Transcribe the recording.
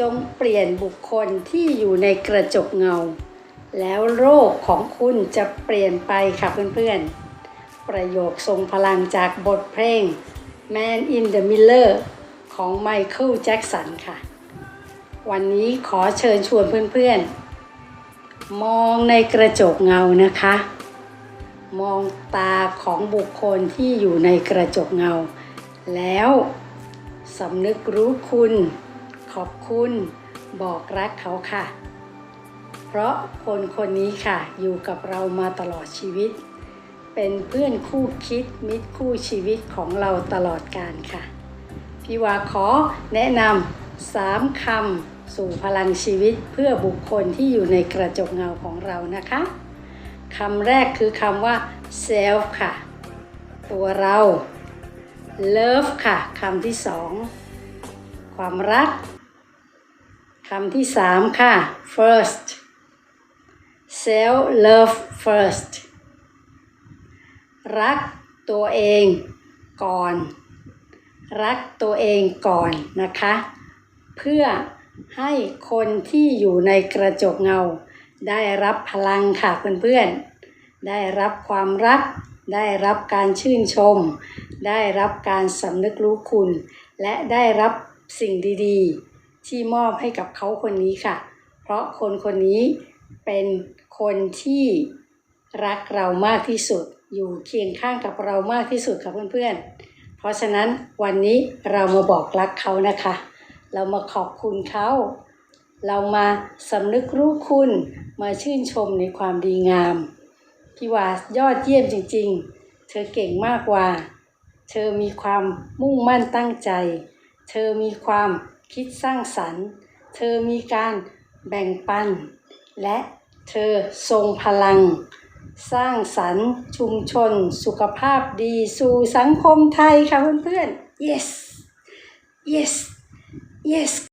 จงเปลี่ยนบุคคลที่อยู่ในกระจกเงา แล้วโรคของคุณจะเปลี่ยนไปค่ะเพื่อนๆ ประโยคทรงพลังจากบทเพลง Man in the Mirror ของไมเคิลแจ็กสันค่ะ วันนี้ขอเชิญชวนเพื่อนๆ มองในกระจกเงานะคะ มองตาของบุคคลที่อยู่ในกระจกเงา แล้วสำนึกรู้คุณ ขอบคุณบอกรักเขาค่ะ เพราะคนคนนี้ค่ะ อยู่กับเรามาตลอดชีวิต เป็นเพื่อนคู่คิดมิตรคู่ชีวิตของเราตลอดการค่ะ พี่วาขอแนะนำสามคำสู่พลังชีวิตเพื่อบุคคลที่อยู่ในกระจกเงาของเรานะคะคำแรกคือคำว่า self ค่ะ ตัวเรา love ค่ะคำที่สองความรัก คำที่สามค่ะ first self love first รักตัวเองก่อน รักตัวเองก่อนนะคะ เพื่อให้คนที่อยู่ในกระจกเงา ได้รับพลังค่ะเพื่อนๆ ได้รับความรัก ได้รับการชื่นชม ได้รับการสำนึกรู้คุณ และได้รับสิ่งดีๆ ที่มอบให้กับเขาคนนี้ค่ะ เพราะคนคนนี้เป็นคนที่รักเรามากที่สุด อยู่เคียงข้างกับเรามากที่สุดค่ะเพื่อนๆ เพราะฉะนั้นวันนี้เรามาบอกรักเขานะคะ เรามาขอบคุณเขา เรามาสำนึกรู้คุณ มาชื่นชมในความดีงาม พี่ว่ายอดเยี่ยมจริงๆ เธอเก่งมากกว่า เธอมีความมุ่งมั่นตั้งใจ เธอมีความ คิดสร้างสรรค์ เธอมีการแบ่งปัน และเธอทรงพลัง สร้างสรรค์ชุมชน สุขภาพดีสู่สังคมไทยค่ะเพื่อนๆ yes yes yes